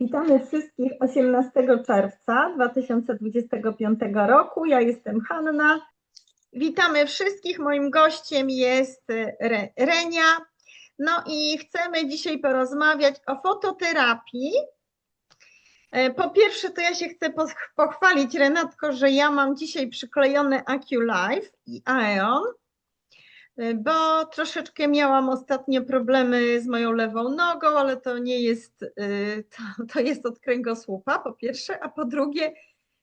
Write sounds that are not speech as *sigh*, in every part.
Witamy wszystkich 18 czerwca 2025 roku. Ja jestem Hanna. Witamy wszystkich. Moim gościem jest Re Renia. No i chcemy dzisiaj porozmawiać o fototerapii. E, Po pierwsze, to ja się chcę poch- pochwalić, Renatko, że ja mam dzisiaj przyklejone AccuLife i Aeon, e, bo troszeczkę miałam ostatnio problemy z moją lewą nogą, ale to nie jest, e, to, to jest od kręgosłupa, po pierwsze, a po drugie,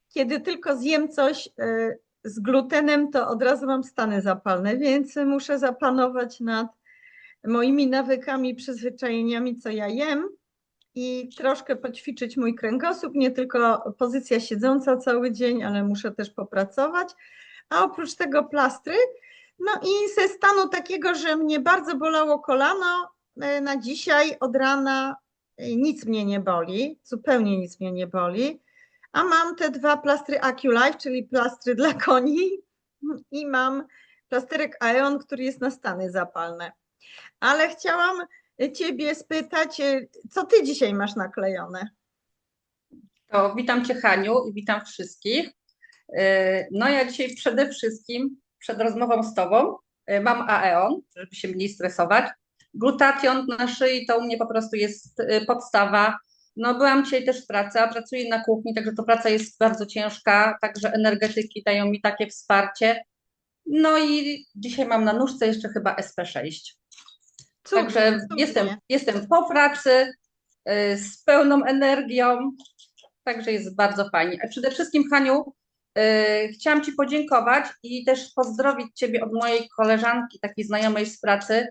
kiedy tylko zjem coś e, z glutenem, to od razu mam stany zapalne, więc muszę zapanować nad moimi nawykami, przyzwyczajeniami, co ja jem i troszkę poćwiczyć mój kręgosłup, nie tylko pozycja siedząca cały dzień, ale muszę też popracować. A oprócz tego plastry, no i ze stanu takiego, że mnie bardzo bolało kolano, e, na dzisiaj od rana e, nic mnie nie boli, zupełnie nic mnie nie boli, a mam te dwa plastry AccuLife, czyli plastry dla koni i mam plasterek Aeon, który jest na stany zapalne. Ale chciałam Ciebie spytać, e, co Ty dzisiaj masz naklejone? To witam Cię, Haniu, i witam wszystkich. No ja dzisiaj przede wszystkim, przed rozmową z Tobą, yy, mam Aeon, żeby się mniej stresować. Glutation na szyi to u mnie po prostu jest yy, podstawa. No byłam dzisiaj też w pracy, a pracuję na kuchni, także to praca jest bardzo ciężka, także energetyki dają mi takie wsparcie. No i dzisiaj mam na nóżce jeszcze chyba SP6. Cudnie, Także cudnie. jestem, jestem po pracy y, z pełną energią, także jest bardzo fajnie. A przede wszystkim, Haniu, y, chciałam Ci podziękować i też pozdrowić Ciebie od mojej koleżanki, takiej znajomej z pracy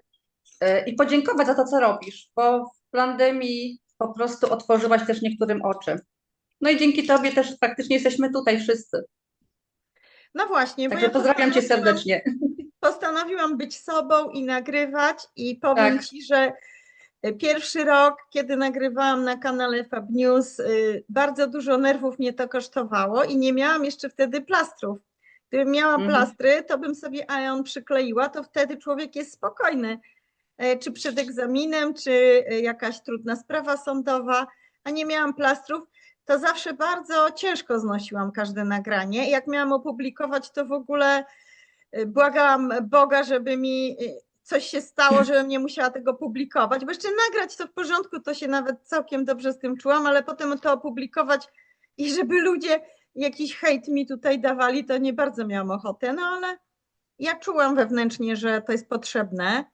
y, i podziękować za to, co robisz, bo w pandemii po prostu otworzyłaś też niektórym oczy. No i dzięki Tobie też praktycznie jesteśmy tutaj wszyscy. No właśnie, Także ja pozdrawiam Cię serdecznie. *laughs* postanowiłam być sobą i nagrywać i powiem Tak. Ci, że y, pierwszy rok, kiedy nagrywałam na kanale Fab News, y, bardzo dużo nerwów mnie to kosztowało i nie miałam jeszcze wtedy plastrów. Gdybym miała Mhm. plastry, to bym sobie Aeon przykleiła, to wtedy człowiek jest spokojny. E, Czy przed egzaminem, czy jakaś trudna sprawa sądowa, a nie miałam plastrów, to zawsze bardzo ciężko znosiłam każde nagranie. Jak miałam opublikować, to w ogóle błagałam Boga, żeby mi coś się stało, żebym nie musiała tego publikować, bo jeszcze nagrać to w porządku, to się nawet całkiem dobrze z tym czułam, ale potem to opublikować i żeby ludzie jakiś hejt mi tutaj dawali, to nie bardzo miałam ochotę, no ale ja czułam wewnętrznie, że to jest potrzebne,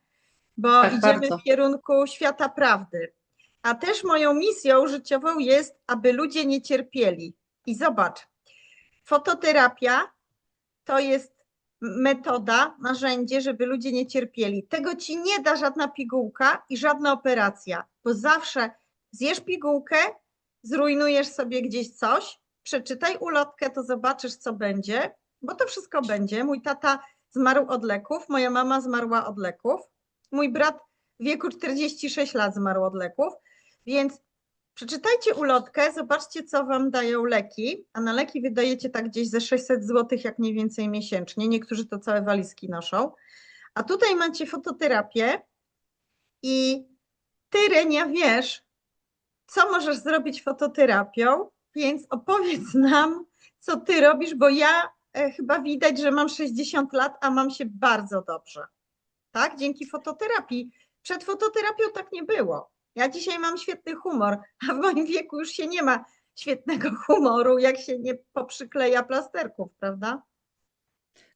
bo Tak, idziemy bardzo. w kierunku świata prawdy. A też moją misją życiową jest, aby ludzie nie cierpieli. I zobacz, fototerapia to jest metoda, narzędzie, żeby ludzie nie cierpieli. Tego ci nie da żadna pigułka i żadna operacja, bo zawsze zjesz pigułkę, zrujnujesz sobie gdzieś coś, przeczytaj ulotkę, to zobaczysz, co będzie, bo to wszystko będzie. Mój tata zmarł od leków, moja mama zmarła od leków, mój brat w wieku 46 lat zmarł od leków, więc Przeczytajcie ulotkę, zobaczcie, co Wam dają leki, a na leki wydajecie tak gdzieś ze 600 zł, jak mniej więcej miesięcznie. Niektórzy to całe walizki noszą. A tutaj macie fototerapię i Ty, Renia, wiesz, co możesz zrobić fototerapią, więc opowiedz nam, co Ty robisz, bo ja e, chyba widać, że mam 60 lat, a mam się bardzo dobrze. Tak? Dzięki fototerapii. Przed fototerapią tak nie było. Ja dzisiaj mam świetny humor, a w moim wieku już się nie ma świetnego *laughs* humoru, jak się nie poprzykleja plasterków, prawda?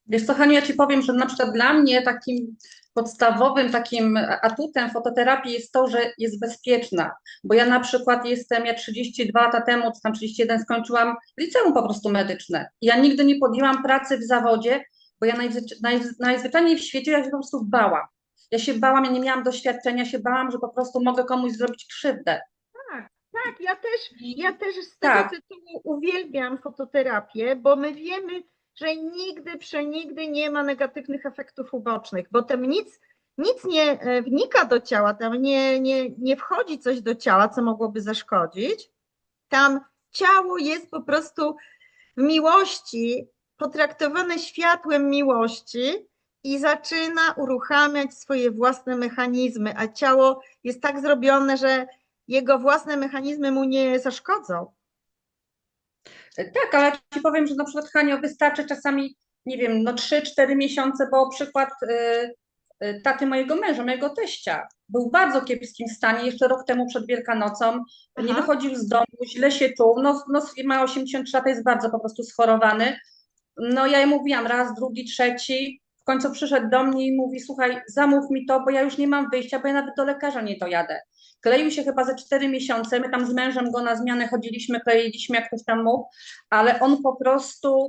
Wiesz co, Haniu, ja Ci powiem, że na przykład dla mnie takim podstawowym takim atutem fototerapii jest to, że jest bezpieczna, bo ja na przykład jestem, ja 32 lata temu, czy tam 31 skończyłam liceum po prostu medyczne. Ja nigdy nie podjęłam pracy w zawodzie, bo ja najzwy- naj- najzwyczajniej w świecie ja się po prostu bałam. Ja się bałam, ja nie miałam doświadczenia, się bałam, że po prostu mogę komuś zrobić krzywdę. Tak, ja też, ja też z Tak. tego tytułu uwielbiam fototerapię, bo my wiemy, że nigdy, przenigdy nie ma negatywnych efektów ubocznych, bo tam nic, nic nie e, wnika do ciała, tam nie, nie, nie wchodzi coś do ciała, co mogłoby zaszkodzić. Tam ciało jest po prostu w miłości, potraktowane światłem miłości i zaczyna uruchamiać swoje własne mechanizmy, a ciało jest tak zrobione, że jego własne mechanizmy mu nie zaszkodzą. Tak, ale ci powiem, że na przykład Hanio wystarczy czasami, nie wiem, no 3-4 miesiące, bo przykład y, y, taty mojego męża, mojego teścia, był w bardzo kiepskim stanie jeszcze rok temu przed Wielkanocą, nie Aha. wychodził z domu, źle się czuł, no, no ma 83 lat, jest bardzo po prostu schorowany. No ja jej mówiłam raz, drugi, trzeci, końcu przyszedł do mnie i mówi, słuchaj, zamów mi to, bo ja już nie mam wyjścia, bo ja nawet do lekarza nie dojadę. Kleił się chyba ze cztery miesiące, my tam z mężem go na zmianę chodziliśmy, kleiliśmy jak ktoś tam mógł, ale on po prostu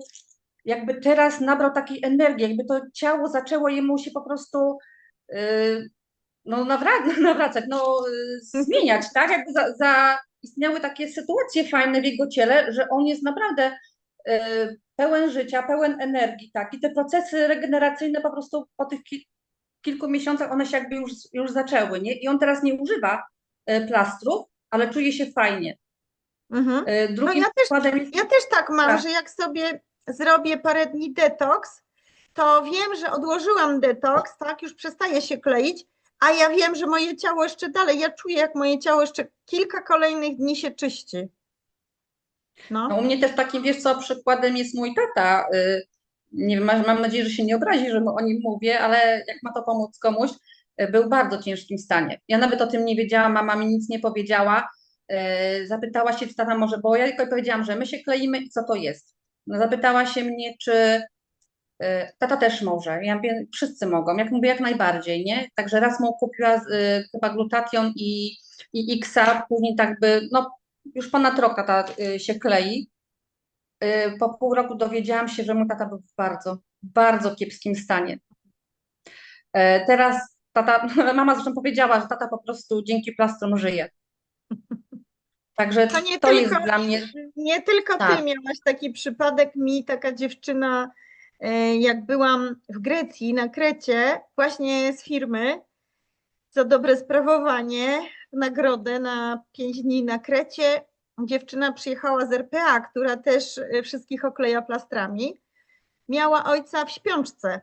jakby teraz nabrał takiej energii, jakby to ciało zaczęło jemu się po prostu yy, no nawra- *laughs* nawracać, no yy, zmieniać, tak? Jakby za, za istniały takie sytuacje fajne w jego ciele, że on jest naprawdę yy, pełen życia, pełen energii, tak? I te procesy regeneracyjne po prostu po tych ki- kilku miesiącach one się jakby już, już zaczęły, nie? I on teraz nie używa y, plastrów, ale czuje się fajnie. Mhm. Y, Drugim ja też- Ja też tak mam, Tak. że jak sobie zrobię parę dni detoks, to wiem, że odłożyłam detoks, tak, już przestaje się kleić, a ja wiem, że moje ciało jeszcze dalej, ja czuję, jak moje ciało jeszcze kilka kolejnych dni się czyści. No, No, u mnie też takim, wiesz co, przykładem jest mój tata. y, Nie wiem, mam nadzieję, że się nie obrazi, że o nim mówię, ale jak ma to pomóc komuś, y, był w bardzo ciężkim stanie. Ja nawet o tym nie wiedziałam, mama mi nic nie powiedziała. Y, Zapytała się, czy tata może, bo ja tylko powiedziałam, że my się kleimy i co to jest. No, zapytała się mnie, czy tata też może. Ja mówię, wszyscy mogą. Jak mówię, jak najbardziej, nie? Także raz mu kupiła y, chyba glutation i, i Xa, później tak by, no już ponad rok tata y, się klei. Y, Po pół roku dowiedziałam się, że mój tata był w bardzo, bardzo kiepskim stanie. E, Teraz tata, *laughs* mama zresztą powiedziała, że tata po prostu dzięki plastrom żyje. Także To nie to jest tylko- dla mnie, nie tylko ty Tak. miałaś taki przypadek, mi taka dziewczyna, e, jak byłam w Grecji, na Krecie, właśnie z firmy, za dobre sprawowanie, nagrodę na pięć dni na Krecie, dziewczyna przyjechała z RPA, która też e, wszystkich okleja plastrami, miała ojca w śpiączce,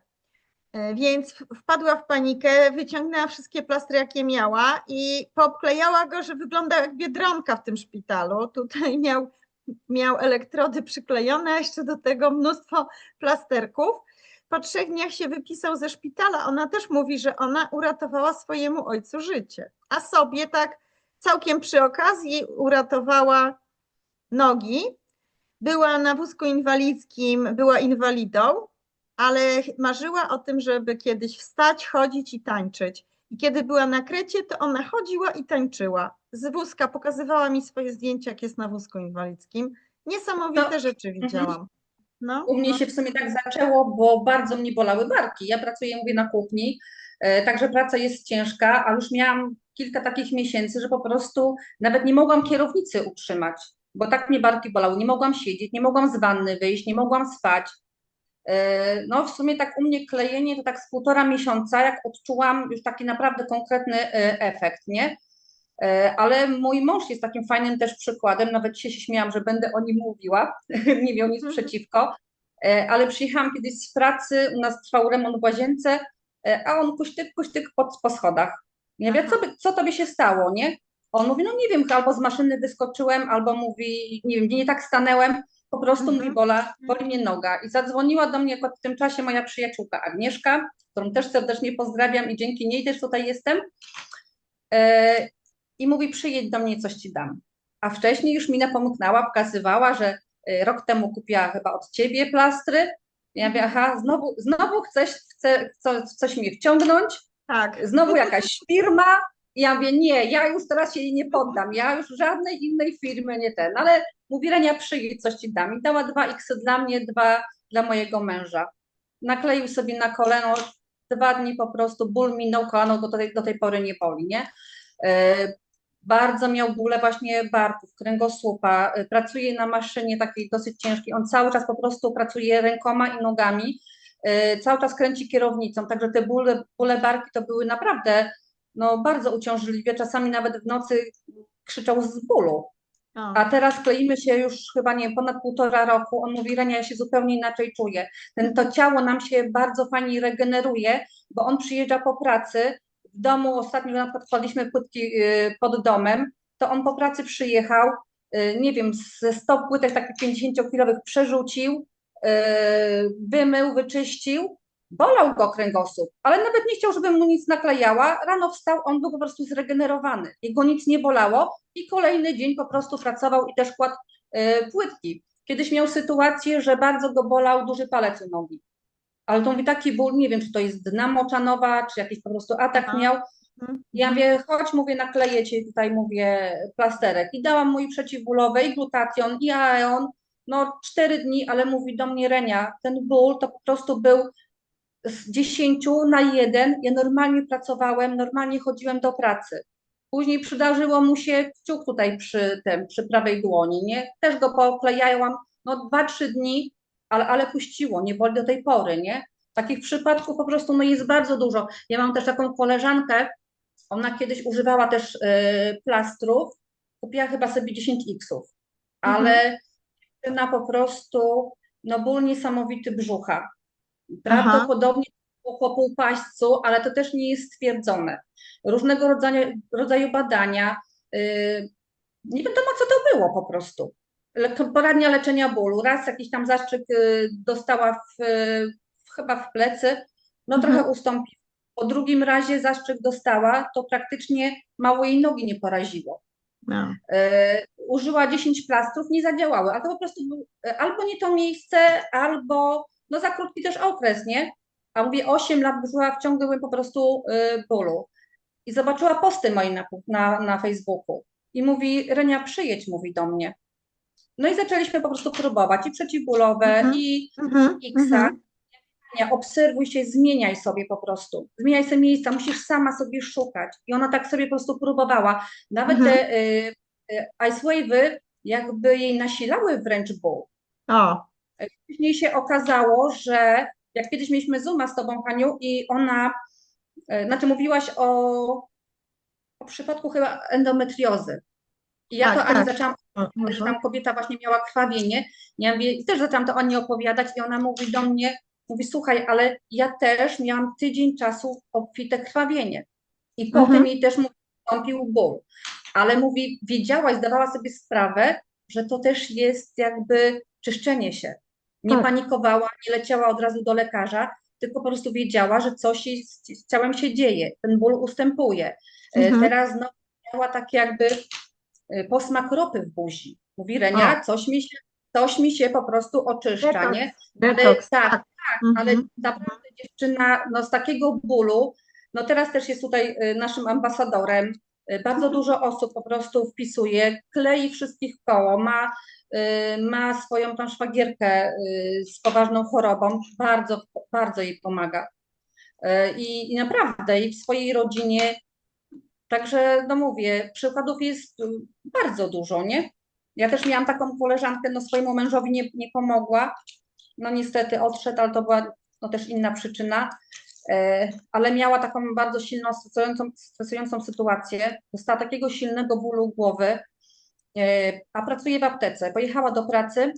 E, więc wpadła w panikę, wyciągnęła wszystkie plastry, jakie miała i poobklejała go, że wyglądał jak biedronka w tym szpitalu. Tutaj miał, miał elektrody przyklejone, jeszcze do tego mnóstwo plasterków. Po trzech dniach się wypisał ze szpitala. Ona też mówi, że ona uratowała swojemu ojcu życie, a sobie tak całkiem przy okazji uratowała nogi. Była na wózku inwalidzkim, była inwalidą, ale marzyła o tym, żeby kiedyś wstać, chodzić i tańczyć. I kiedy była na Krecie, to ona chodziła i tańczyła. Z wózka pokazywała mi swoje zdjęcia, jak jest na wózku inwalidzkim. Niesamowite To- rzeczy widziałam. No, u mnie no. się w sumie tak zaczęło, bo bardzo mnie bolały barki. Ja pracuję, mówię, na kuchni, e, także praca jest ciężka, a już miałam kilka takich miesięcy, że po prostu nawet nie mogłam kierownicy utrzymać, bo tak mnie barki bolały. Nie mogłam siedzieć, nie mogłam z wanny wyjść, nie mogłam spać. E, No, w sumie tak u mnie klejenie to tak z półtora miesiąca, jak odczułam już taki naprawdę konkretny e, efekt, nie? E, Ale mój mąż jest takim fajnym też przykładem, nawet się śmiałam, że będę o nim mówiła, *laughs* nie miał nic Mhm. przeciwko, E, ale przyjechałam kiedyś z pracy, u nas trwał remont w łazience, e, a on kuśtyk, kuśtyk po, po schodach. Ja mówię, co, by, co tobie się stało, nie? On mówi, no nie wiem, albo z maszyny wyskoczyłem, albo mówi, nie wiem, nie tak stanęłem, po prostu Mhm. mówi, bola, boli mnie noga. I zadzwoniła do mnie w tym czasie moja przyjaciółka Agnieszka, którą też serdecznie pozdrawiam i dzięki niej też tutaj jestem. I mówi, przyjedź do mnie, coś ci dam. A wcześniej już mi napomknęła, pokazywała, że e, rok temu kupiła chyba od ciebie plastry. Ja mówię, aha, znowu, znowu chcesz, chce, coś mnie wciągnąć, Tak. znowu jakaś firma. I ja mówię, nie, ja już teraz się jej nie poddam, ja już żadnej innej firmy nie ten, ale mówi, Renia, przyjedź, coś ci dam. I dała dwa X dla mnie, dwa dla mojego męża. Nakleił sobie na koleno, dwa dni po prostu ból minął, kolano do tej, do tej pory nie boli, nie? Bardzo miał bóle właśnie barków, kręgosłupa, e, pracuje na maszynie takiej dosyć ciężkiej, on cały czas po prostu pracuje rękoma i nogami, e, cały czas kręci kierownicą, także te bóle, bóle barki to były naprawdę no, bardzo uciążliwe, czasami nawet w nocy krzyczał z bólu. A teraz kleimy się już chyba nie ponad półtora roku. On mówi, Renia, ja się zupełnie inaczej czuję. Ten, to ciało nam się bardzo fajnie regeneruje, bo on przyjeżdża po pracy. W domu ostatnio na płytki y, pod domem, to on po pracy przyjechał, y, nie wiem, ze 100 płytek takich 50-kilowych przerzucił, y, wymył, wyczyścił. Bolał go kręgosłup, ale nawet nie chciał, żebym mu nic naklejała. Rano wstał, on był po prostu zregenerowany. Jego nic nie bolało i kolejny dzień po prostu pracował i też kładł płytki. Kiedyś miał sytuację, że bardzo go bolał duży palec u nogi. Ale to mówi taki ból, nie wiem, czy to jest dna moczanowa, czy jakiś po prostu atak Aha. miał. Mhm. Ja mówię, chodź, mówię, nakleję ci tutaj, mówię, plasterek. I dałam mu i przeciwbólowe, i glutation, i aeon. No cztery dni, ale mówi do mnie Renia, ten ból to po prostu był z 10 na jeden. Ja normalnie pracowałem, normalnie chodziłem do pracy. Później przydarzyło mu się kciuk tutaj przy tym, przy prawej dłoni, nie? Też go poklejałam, no dwa, trzy dni, ale, ale puściło, nie boli do tej pory, nie? Takich przypadków po prostu no jest bardzo dużo. Ja mam też taką koleżankę, ona kiedyś używała też y, plastrów, kupiła chyba sobie 10 xów, ale dziewczyna po prostu, no ból niesamowity brzucha. Prawdopodobnie po półpaśćcu, ale to też nie jest stwierdzone. Różnego rodzaju, rodzaju badania, y, nie wiadomo co to było po prostu. Poradnia leczenia bólu, raz jakiś tam zastrzyk y, dostała w, w, chyba w plecy, no Mhm. trochę ustąpił. Po drugim razie zastrzyk dostała, to praktycznie mało jej nogi nie poraziło. No. E, użyła 10 plastrów, nie zadziałały, a to po prostu był, e, albo nie to miejsce, albo no za krótki też okres, nie? A mówię, 8 lat żyła w ciągłym po prostu e, bólu. I zobaczyła posty moje na, na, na Facebooku. I mówi, Renia, przyjedź, mówi do mnie. No i zaczęliśmy po prostu próbować i przeciwbólowe, Mhm. i Mhm. Xa. Mhm. Obserwuj się, zmieniaj sobie po prostu. Zmieniaj sobie miejsca, musisz sama sobie szukać. I ona tak sobie po prostu próbowała. Nawet Mhm. te y, y, Ice Wave'y jakby jej nasilały wręcz ból. O, Później się okazało, że jak kiedyś mieliśmy Zooma z tobą, Haniu, i ona, y, znaczy mówiłaś o, o przypadku chyba endometriozy. I ja Tak, to Ani tak. zaczęłam że tam kobieta właśnie miała krwawienie. Ja mówię, i też zaczęłam to o niej opowiadać i ona mówi do mnie, mówi, słuchaj, ale ja też miałam tydzień czasu obfite krwawienie. I Mhm. potem jej też mówi, wystąpił ból. Ale mówi, wiedziała, zdawała sobie sprawę, że to też jest jakby czyszczenie się. Nie Tak. panikowała, nie leciała od razu do lekarza, tylko po prostu wiedziała, że coś jej z, ciałem się dzieje, ten ból ustępuje. E, Mhm. Teraz no, miała tak jakby posmak ropy w buzi. Mówi Renia, coś mi się, coś mi się po prostu oczyszcza, Detoks, nie? Ale Detoks, tak, tak. ale Mhm. naprawdę dziewczyna no, z takiego bólu, no teraz też jest tutaj y, naszym ambasadorem. Y, Bardzo dużo osób po prostu wpisuje, klei wszystkich koło, ma, y, ma swoją tą szwagierkę y, z poważną chorobą, bardzo, bardzo jej pomaga. Y, I, I naprawdę, i w swojej rodzinie. Także, no mówię, przykładów jest y, bardzo dużo, nie? Ja też miałam taką koleżankę, no swojemu mężowi nie, nie pomogła, no niestety odszedł, ale to była no, też inna przyczyna, e, ale miała taką bardzo silną, stresującą, stresującą sytuację. Dostała takiego silnego bólu głowy, e, a pracuje w aptece. Pojechała do pracy,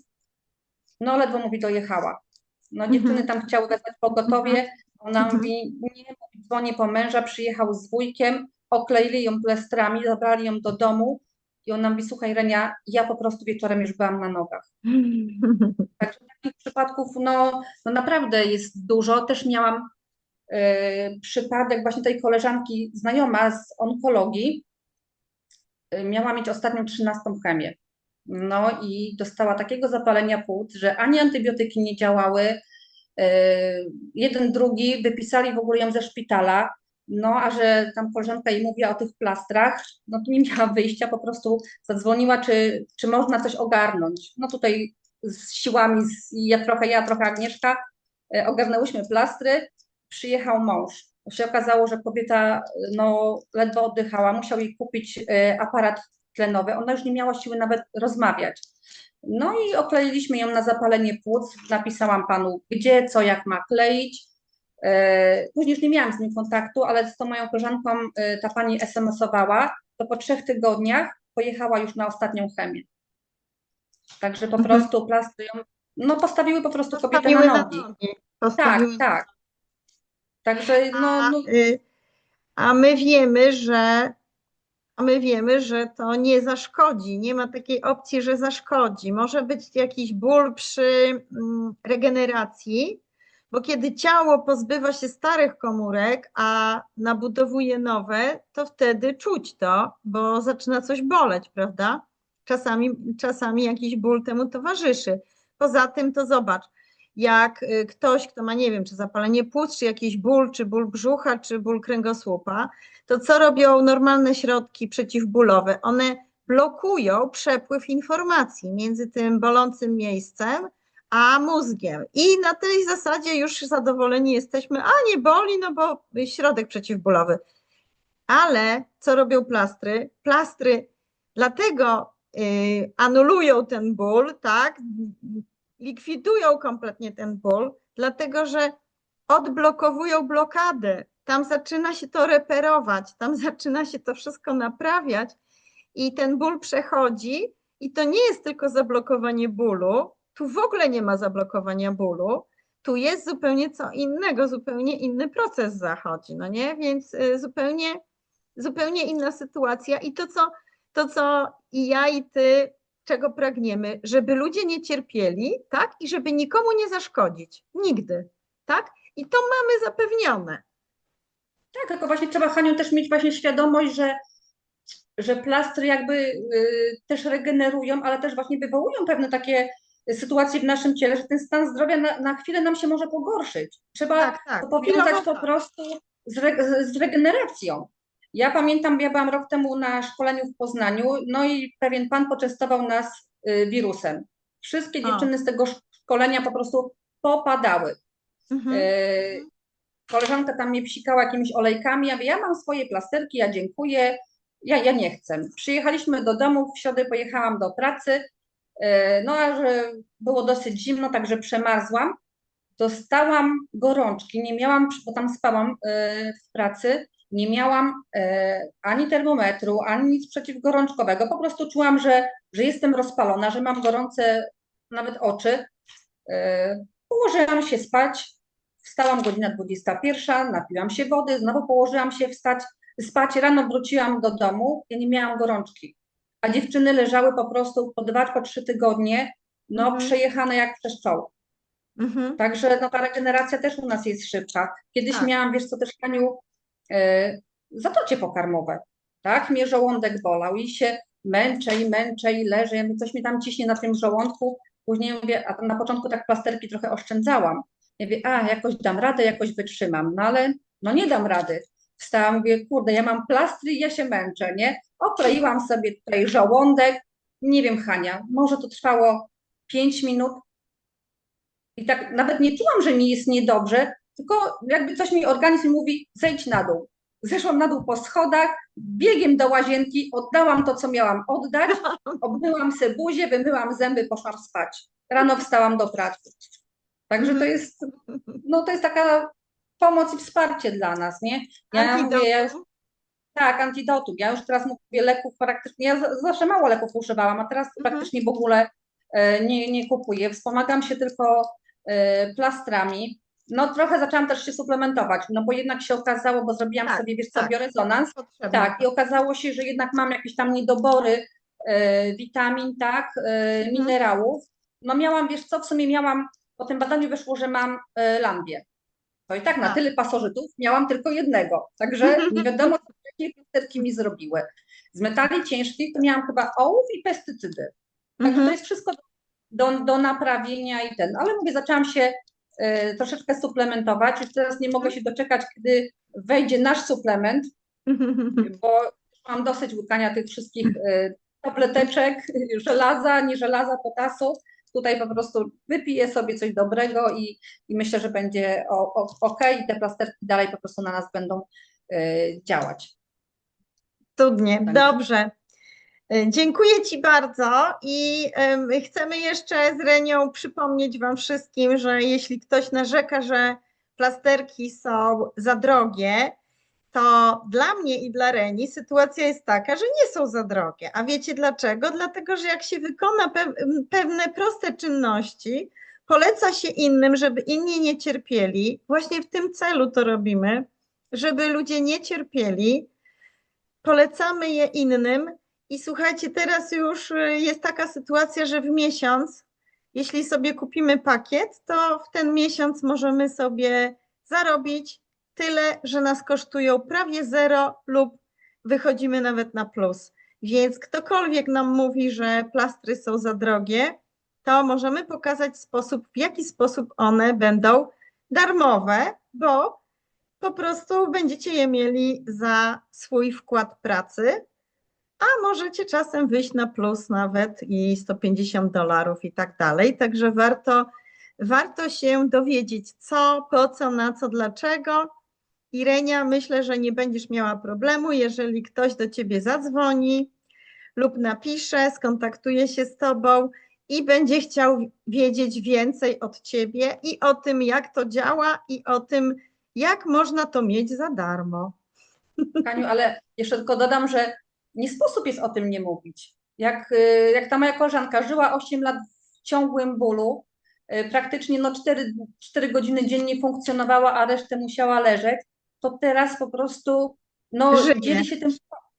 no ledwo mówi dojechała. No Mhm. dziewczyny tam chciały wezwać pogotowie, ona Mhm. mówi, nie, mówi, dzwonię po męża, przyjechał z wujkiem, okleili ją plestrami, zabrali ją do domu i ona mówi, słuchaj Renia, ja po prostu wieczorem już byłam na nogach. *laughs* Także takich przypadków no, no naprawdę jest dużo. Też miałam e, przypadek właśnie tej koleżanki znajoma z onkologii. E, miała mieć ostatnią 13 chemię. No i dostała takiego zapalenia płuc, że ani antybiotyki nie działały. e, jeden, drugi wypisali w ogóle ją ze szpitala. No, a że tam koleżanka jej mówiła o tych plastrach, no to nie miała wyjścia, po prostu zadzwoniła, czy, czy można coś ogarnąć. No tutaj z siłami, z, ja trochę, ja trochę Agnieszka, e, ogarnęłyśmy plastry, przyjechał mąż. Się okazało, że kobieta no, ledwo oddychała, musiał jej kupić e, aparat tlenowy, ona już nie miała siły nawet rozmawiać. No i okleiliśmy ją na zapalenie płuc, napisałam panu gdzie, co, jak ma kleić. E, Później już nie miałam z nim kontaktu, ale z tą moją koleżanką e, ta pani SMS-owała, to po trzech tygodniach pojechała już na ostatnią chemię. Także po Mhm. prostu plastry ją, no postawiły po prostu kobietę na nogi. Tak, tak. Także no, A, no y, a my wiemy, że a my wiemy, że to nie zaszkodzi. Nie ma takiej opcji, że zaszkodzi. Może być jakiś ból przy mm, regeneracji, bo kiedy ciało pozbywa się starych komórek, a nabudowuje nowe, to wtedy czuć to, bo zaczyna coś boleć, prawda? Czasami, czasami jakiś ból temu towarzyszy. Poza tym to zobacz, jak y, ktoś, kto ma, nie wiem, czy zapalenie płuc, czy jakiś ból, czy ból brzucha, czy ból kręgosłupa, to co robią normalne środki przeciwbólowe? One blokują przepływ informacji między tym bolącym miejscem a mózgiem. I na tej zasadzie już zadowoleni jesteśmy, a nie boli, no bo środek przeciwbólowy. Ale co robią plastry? Plastry dlatego y, anulują ten ból, tak? Likwidują kompletnie ten ból, dlatego że odblokowują blokadę. Tam zaczyna się to reperować, tam *laughs* zaczyna się to wszystko naprawiać i ten ból przechodzi. I to nie jest tylko zablokowanie bólu, tu w ogóle nie ma zablokowania bólu, tu jest zupełnie co innego, zupełnie inny proces zachodzi, no nie? Więc y, zupełnie, zupełnie inna sytuacja i to co, to, co i ja, i ty, czego pragniemy, żeby ludzie nie cierpieli, tak? I żeby nikomu nie zaszkodzić. Nigdy, tak? I to mamy zapewnione. Tak, tylko właśnie trzeba, Haniu, też mieć właśnie świadomość, że, że plastry jakby y, też regenerują, ale też właśnie wywołują pewne takie sytuacje w naszym ciele, że ten stan zdrowia na, na chwilę nam się może pogorszyć. Trzeba Tak, tak. powiązać po prostu z, re, z regeneracją. Ja pamiętam, ja byłam rok temu na szkoleniu w Poznaniu, no i pewien pan poczęstował nas y, wirusem. Wszystkie dziewczyny z tego szkolenia po prostu popadały. Mhm. Y, koleżanka tam mnie psikała jakimiś olejkami, ja mówię, ja mam swoje plasterki, ja dziękuję, ja, ja nie chcę. Przyjechaliśmy do domu, w środę pojechałam do pracy, no a że było dosyć zimno, także przemarzłam. Dostałam gorączki, nie miałam, bo tam spałam e, w pracy, nie miałam e, ani termometru, ani nic przeciwgorączkowego. Po prostu czułam, że, że jestem rozpalona, że mam gorące nawet oczy. E, Położyłam się spać, wstałam godzina 21, napiłam się wody, znowu położyłam się wstać, spać. Rano wróciłam do domu, ja nie miałam gorączki. A dziewczyny leżały po prostu po dwa, po trzy tygodnie, no Mhm. przejechane jak przez. Mhm. Także no, ta regeneracja też u nas jest szybka. Kiedyś Tak. miałam, wiesz co też, Kaniu, e, zatocie pokarmowe, tak? Mnie żołądek bolał i się męczę i męczę i leżę, ja coś mi tam ciśnie na tym żołądku. Później mówię, a na początku tak plasterki trochę oszczędzałam. Ja mówię, a jakoś dam radę, jakoś wytrzymam, no ale no nie dam rady. Wstałam, mówię, kurde, ja mam plastry i ja się męczę, nie? Okleiłam sobie tutaj żołądek, nie wiem, Hania, może to trwało pięć minut, i tak nawet nie czułam, że mi jest niedobrze, tylko jakby coś mi organizm mówi, zejdź na dół. Zeszłam na dół po schodach, biegiem do łazienki, oddałam to, co miałam oddać, *laughs* obmyłam se buzię, wymyłam zęby, poszłam spać. Rano wstałam do pracy. Także to jest, no to jest taka pomoc i wsparcie dla nas, nie? Ja mówię, ja już, tak, antidotum. Ja już teraz mówię leków praktycznie, ja zawsze mało leków używałam, a teraz Mhm. praktycznie w ogóle e, nie, nie kupuję. Wspomagam się tylko e, plastrami. No trochę zaczęłam też się suplementować, no bo jednak się okazało, bo zrobiłam Tak, sobie, wiesz co, tak. biorezonans, tak, i okazało się, że jednak mam jakieś tam niedobory e, witamin, tak, e, minerałów. No miałam, wiesz co, w sumie miałam, po tym badaniu wyszło, że mam e, lambię. To i tak na A. tyle pasożytów miałam tylko jednego, także nie wiadomo, jakie plasterki mi zrobiły. Z metali ciężkich to miałam chyba ołów i pestycydy. Także Mhm. to jest wszystko do, do naprawienia i ten. Ale mówię, zaczęłam się e, troszeczkę suplementować. Już teraz nie mogę się doczekać, kiedy wejdzie nasz suplement, bo mam dosyć łykania tych wszystkich e, tableteczek, żelaza, nie żelaza, potasu. Tutaj po prostu wypiję sobie coś dobrego i, i myślę, że będzie o, o, ok i te plasterki dalej po prostu na nas będą e, działać. Cudnie, Tak. dobrze. E, Dziękuję Ci bardzo i em, chcemy jeszcze z Renią przypomnieć Wam wszystkim, że jeśli ktoś narzeka, że plasterki są za drogie, to dla mnie i dla Reni sytuacja jest taka, że nie są za drogie. A wiecie dlaczego? Dlatego, że jak się wykona pe- pewne proste czynności, poleca się innym, żeby inni nie cierpieli. Właśnie w tym celu to robimy, żeby ludzie nie cierpieli polecamy je innym. I słuchajcie, teraz już y, jest taka sytuacja, że w miesiąc, jeśli sobie kupimy pakiet, to w ten miesiąc możemy sobie zarobić tyle, że nas kosztują prawie zero lub wychodzimy nawet na plus. Więc ktokolwiek nam mówi, że plastry są za drogie, to możemy pokazać sposób, w jaki sposób one będą darmowe, bo po prostu będziecie je mieli za swój wkład pracy, a możecie czasem wyjść na plus nawet i 150 dolarów i tak dalej. Także warto, warto się dowiedzieć, co, po co, na co, dlaczego. Irenia, myślę, że nie będziesz miała problemu, jeżeli ktoś do ciebie zadzwoni lub napisze, skontaktuje się z tobą i będzie chciał wiedzieć więcej od ciebie i o tym, jak to działa, i o tym, jak można to mieć za darmo. Kaniu, ale jeszcze tylko dodam, że nie sposób jest o tym nie mówić. Jak, y, jak ta moja koleżanka żyła 8 lat w ciągłym bólu, y, praktycznie no 4, 4 godziny dziennie funkcjonowała, a resztę musiała leżeć, to teraz po prostu no, Żyje. dzieli się tym,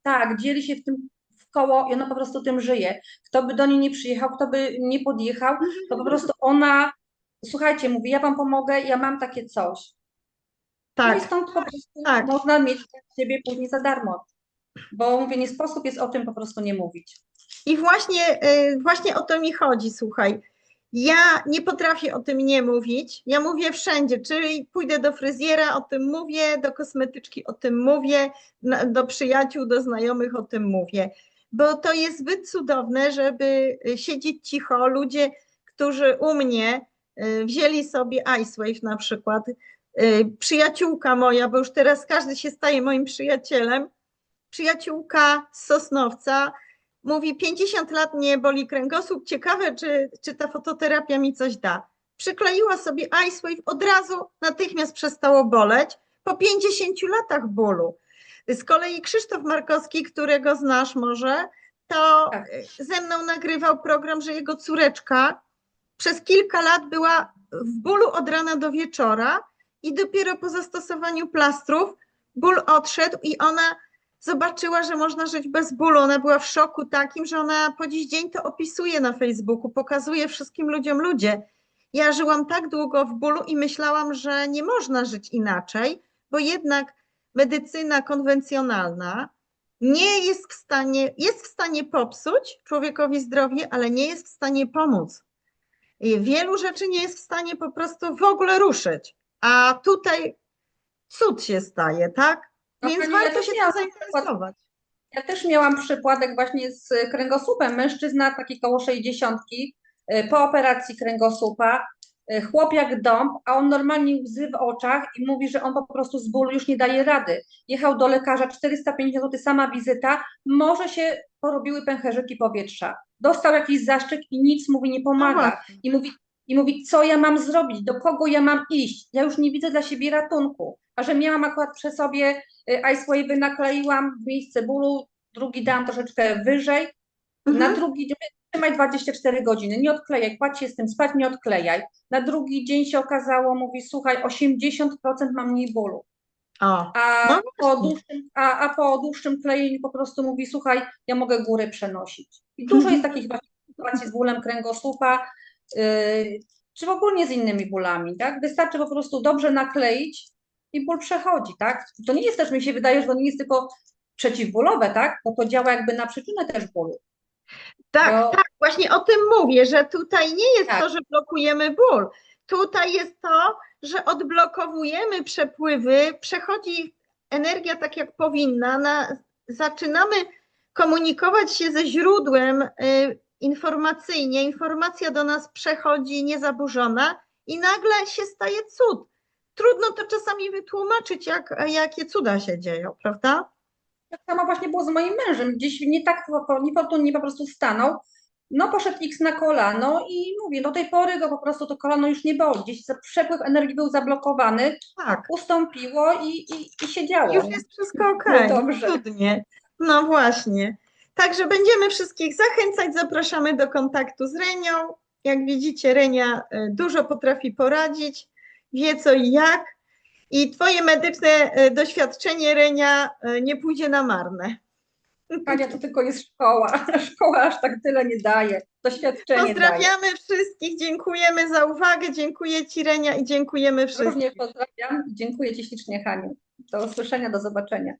tak, dzieli się w tym w koło i ona po prostu tym żyje. Kto by do niej nie przyjechał, kto by nie podjechał, to po prostu ona, słuchajcie, mówi, ja wam pomogę, ja mam takie coś. No i Tak, stąd po prostu tak. można mieć siebie później za darmo. Bo mówię, nie sposób jest o tym po prostu nie mówić. I właśnie, y, właśnie o to mi chodzi, słuchaj. Ja nie potrafię o tym nie mówić. Ja mówię wszędzie, czyli pójdę do fryzjera, o tym mówię, do kosmetyczki o tym mówię, do przyjaciół, do znajomych o tym mówię. Bo to jest zbyt cudowne, żeby y, siedzieć cicho. Ludzie, którzy u mnie y, wzięli sobie IceWave na przykład, y, przyjaciółka moja, bo już teraz każdy się staje moim przyjacielem, przyjaciółka z Sosnowca, mówi 50 lat nie boli kręgosłup, ciekawe czy, czy ta fototerapia mi coś da. Przykleiła sobie IceWave, od razu natychmiast przestało boleć po 50 latach bólu. Z kolei Krzysztof Markowski, którego znasz może, to Tak. y, ze mną nagrywał program, że jego córeczka przez kilka lat była w bólu od rana do wieczora i dopiero po zastosowaniu plastrów ból odszedł i ona zobaczyła, że można żyć bez bólu. Ona była w szoku takim, że ona po dziś dzień to opisuje na Facebooku, pokazuje wszystkim ludziom ludzie. Ja żyłam tak długo w bólu i myślałam, że nie można żyć inaczej, bo jednak medycyna konwencjonalna nie jest w stanie, jest w stanie popsuć człowiekowi zdrowie, ale nie jest w stanie pomóc. Wielu rzeczy nie jest w stanie po prostu w ogóle ruszyć. A tutaj cud się staje, tak? No, Więc ja warto też się tym zainteresować. Ja też miałam przypadek właśnie z kręgosłupem. Mężczyzna taki koło 60, y, po operacji kręgosłupa, y, chłop jak dąb, a on normalnie łzy w oczach i mówi, że on po prostu z bólu już nie daje rady. Jechał do lekarza, 450 zł sama wizyta, może się porobiły pęcherzyki powietrza. Dostał jakiś zaszczyk i nic mówi nie No pomaga. właśnie. I mówi, I mówi, co ja mam zrobić, do kogo ja mam iść. Ja już nie widzę dla siebie ratunku. A że miałam akurat przy sobie y, Ice Wave'y, nakleiłam w miejsce bólu, drugi dałam troszeczkę wyżej, Mhm. na drugi dzień, trzymaj 24 godziny, nie odklejaj, kładź się z tym spać, nie odklejaj. Na drugi dzień się okazało, mówi, słuchaj, 80% mam mniej bólu. O, A, No po właśnie. dłuższym, a, a po dłuższym klejeniu po prostu mówi, słuchaj, ja mogę górę przenosić. I dużo jest takich właśnie sytuacji z bólem kręgosłupa, czy ogólnie z innymi bólami, tak? Wystarczy po prostu dobrze nakleić i ból przechodzi, tak? To nie jest też, mi się wydaje, że to nie jest tylko przeciwbólowe, tak? Bo to działa jakby na przyczynę też bólu. tak, Bo- tak, właśnie o tym mówię, że tutaj nie jest Tak. to, że blokujemy ból. Tutaj jest to, że odblokowujemy przepływy, przechodzi energia tak jak powinna, na, zaczynamy komunikować się ze źródłem y, informacyjnie, informacja do nas przechodzi niezaburzona i nagle się staje cud. Trudno to czasami wytłumaczyć, jak, jakie cuda się dzieją, prawda? Tak samo właśnie było z moim mężem. Gdzieś nie tak niefortunnie po prostu stanął. No poszedł X na kolano i mówię, do tej pory go po prostu to kolano już nie boli. Gdzieś przepływ energii był zablokowany, Tak. ustąpiło i, i, i się działo. Już jest wszystko okej. No dobrze. Cudnie. No właśnie. Także będziemy wszystkich zachęcać, zapraszamy do kontaktu z Renią. Jak widzicie, Renia y, dużo potrafi poradzić, wie co i jak. I Twoje medyczne y, doświadczenie, Renia, y, nie pójdzie na marne. Hania to tylko jest szkoła. *laughs* Szkoła aż tak tyle nie daje. Doświadczenie daje. Pozdrawiamy wszystkich, dziękujemy za uwagę, dziękuję Ci Renia i dziękujemy wszystkim. Również pozdrawiam i dziękuję Ci ślicznie, Haniu. Do usłyszenia, do zobaczenia.